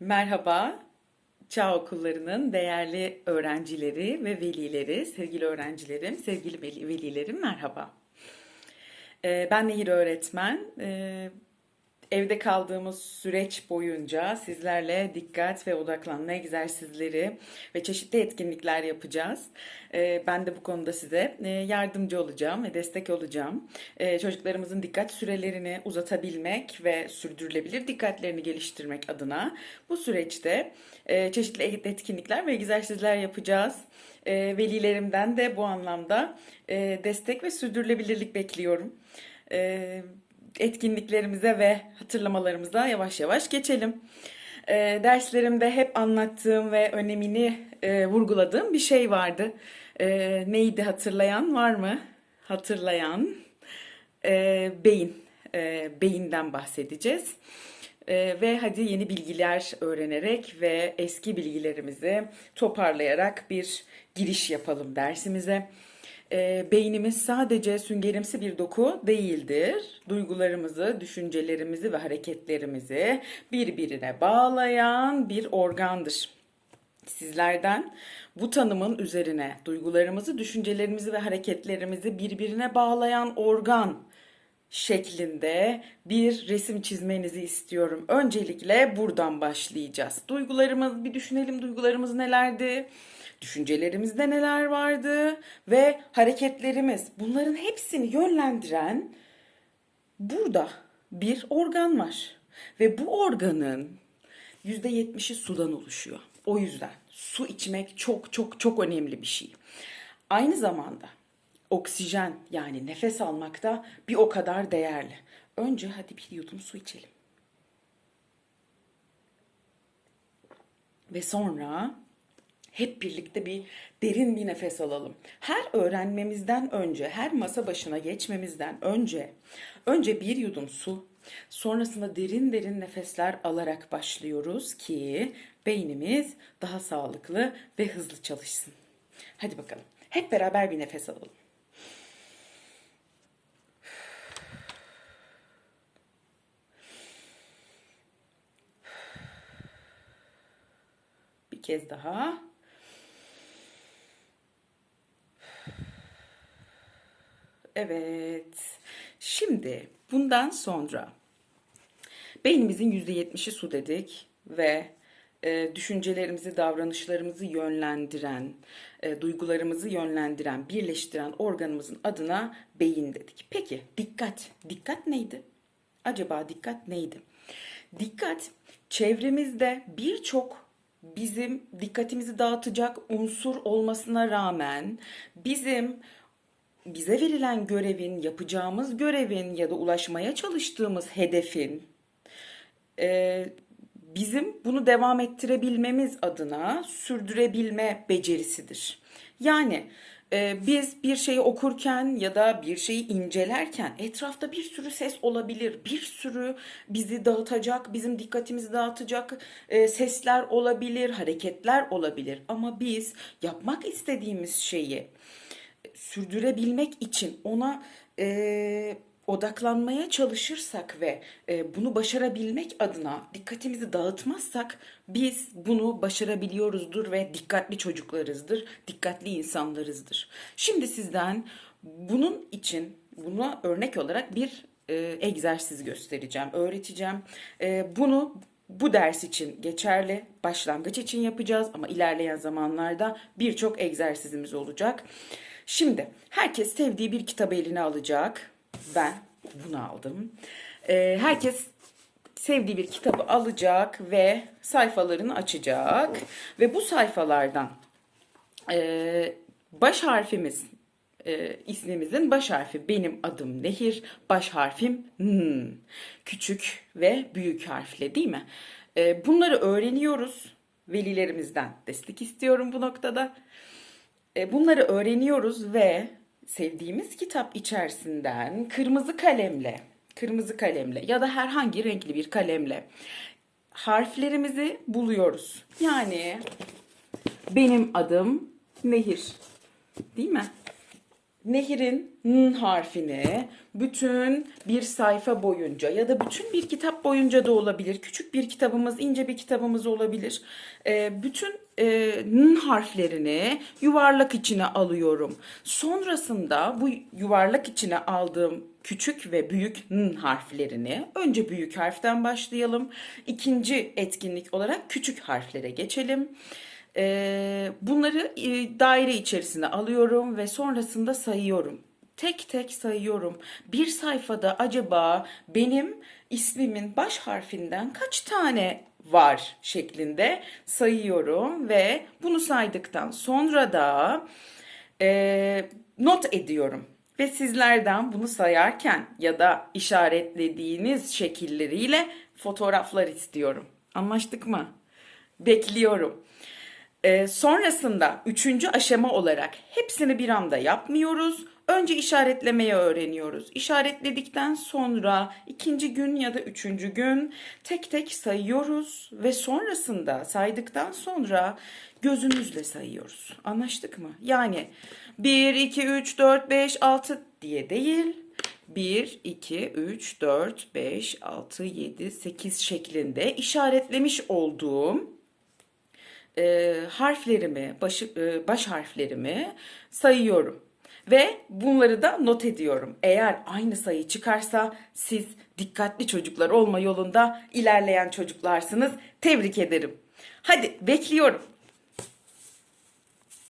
Merhaba, Çağ Okulları'nın değerli öğrencileri ve velileri, sevgili öğrencilerim, sevgili veli- velilerim merhaba. Ee, Ben Nehir Öğretmen. Ee, Evde kaldığımız süreç boyunca sizlerle dikkat ve odaklanma egzersizleri ve çeşitli etkinlikler yapacağız. Ee, Ben de bu konuda size e, yardımcı olacağım ve destek olacağım. Ee, Çocuklarımızın dikkat sürelerini uzatabilmek ve sürdürülebilir dikkatlerini geliştirmek adına bu süreçte e, çeşitli etkinlikler ve egzersizler yapacağız. E, Velilerimden de bu anlamda e, destek ve sürdürülebilirlik bekliyorum. Etkinliklerimize ve hatırlamalarımıza yavaş yavaş geçelim. E, derslerimde hep anlattığım ve önemini e, vurguladığım bir şey vardı. E, neydi hatırlayan var mı? Hatırlayan e, beyin. E, beyinden bahsedeceğiz. E, ve hadi yeni bilgiler öğrenerek ve eski bilgilerimizi toparlayarak bir giriş yapalım dersimize. E, beynimiz sadece süngerimsi bir doku değildir. Duygularımızı, düşüncelerimizi ve hareketlerimizi birbirine bağlayan bir organdır. Sizlerden bu tanımın üzerine duygularımızı, düşüncelerimizi ve hareketlerimizi birbirine bağlayan organ şeklinde bir resim çizmenizi istiyorum. Öncelikle buradan başlayacağız. Duygularımız bir düşünelim duygularımız nelerdi? Düşüncelerimizde neler vardı ve hareketlerimiz bunların hepsini yönlendiren burada bir organ var. Ve bu organın %70'i sudan oluşuyor. O yüzden su içmek çok çok çok önemli bir şey. Aynı zamanda oksijen yani nefes almak da bir o kadar değerli. Önce hadi bir yudum su içelim. Ve sonra hep birlikte bir derin bir nefes alalım. Her öğrenmemizden önce, her masa başına geçmemizden önce önce bir yudum su, sonrasında derin derin nefesler alarak başlıyoruz ki beynimiz daha sağlıklı ve hızlı çalışsın. Hadi bakalım. Hep beraber bir nefes alalım. Kez daha. Evet. Şimdi bundan sonra beynimizin %70'i su dedik ve e, düşüncelerimizi, davranışlarımızı yönlendiren, e, duygularımızı yönlendiren, birleştiren organımızın adına beyin dedik. Peki dikkat. Dikkat neydi? Acaba dikkat neydi? Dikkat çevremizde birçok bizim dikkatimizi dağıtacak unsur olmasına rağmen bizim bize verilen görevin, yapacağımız görevin ya da ulaşmaya çalıştığımız hedefin e, bizim bunu devam ettirebilmemiz adına sürdürebilme becerisidir. Yani biz bir şeyi okurken ya da bir şeyi incelerken etrafta bir sürü ses olabilir, bir sürü bizi dağıtacak, bizim dikkatimizi dağıtacak e, sesler olabilir, hareketler olabilir. Ama biz yapmak istediğimiz şeyi sürdürebilmek için ona e, odaklanmaya çalışırsak ve e, bunu başarabilmek adına dikkatimizi dağıtmazsak biz bunu başarabiliyoruzdur ve dikkatli çocuklarızdır, dikkatli insanlarızdır. Şimdi sizden bunun için buna örnek olarak bir e, egzersiz göstereceğim, öğreteceğim. E, bunu bu ders için geçerli, başlangıç için yapacağız ama ilerleyen zamanlarda birçok egzersizimiz olacak. Şimdi herkes sevdiği bir kitabı eline alacak. Ben bunu aldım. Ee, herkes sevdiği bir kitabı alacak ve sayfalarını açacak. Ve bu sayfalardan e, baş harfimiz e, ismimizin baş harfi benim adım Nehir, baş harfim N. Küçük ve büyük harfle değil mi? E, bunları öğreniyoruz. Velilerimizden destek istiyorum bu noktada. E, bunları öğreniyoruz ve sevdiğimiz kitap içerisinden kırmızı kalemle, kırmızı kalemle ya da herhangi renkli bir kalemle harflerimizi buluyoruz. Yani benim adım Nehir. Değil mi? Nehir'in N harfini bütün bir sayfa boyunca ya da bütün bir kitap boyunca da olabilir. Küçük bir kitabımız, ince bir kitabımız olabilir. Ee, bütün e, N harflerini yuvarlak içine alıyorum. Sonrasında bu yuvarlak içine aldığım küçük ve büyük N harflerini önce büyük harften başlayalım. İkinci etkinlik olarak küçük harflere geçelim. Bunları daire içerisine alıyorum ve sonrasında sayıyorum. Tek tek sayıyorum. Bir sayfada acaba benim ismimin baş harfinden kaç tane var şeklinde sayıyorum ve bunu saydıktan sonra da e, not ediyorum. Ve sizlerden bunu sayarken ya da işaretlediğiniz şekilleriyle fotoğraflar istiyorum. Anlaştık mı? Bekliyorum. Ee, sonrasında üçüncü aşama olarak hepsini bir anda yapmıyoruz. Önce işaretlemeyi öğreniyoruz. İşaretledikten sonra ikinci gün ya da üçüncü gün tek tek sayıyoruz ve sonrasında saydıktan sonra gözümüzle sayıyoruz. Anlaştık mı? Yani 1, 2, 3, 4, 5, 6 diye değil 1, 2, 3, 4, 5, 6, 7, 8 şeklinde işaretlemiş olduğum e, harflerimi, baş, e, baş harflerimi sayıyorum. Ve bunları da not ediyorum. Eğer aynı sayı çıkarsa siz dikkatli çocuklar olma yolunda ilerleyen çocuklarsınız. Tebrik ederim. Hadi bekliyorum.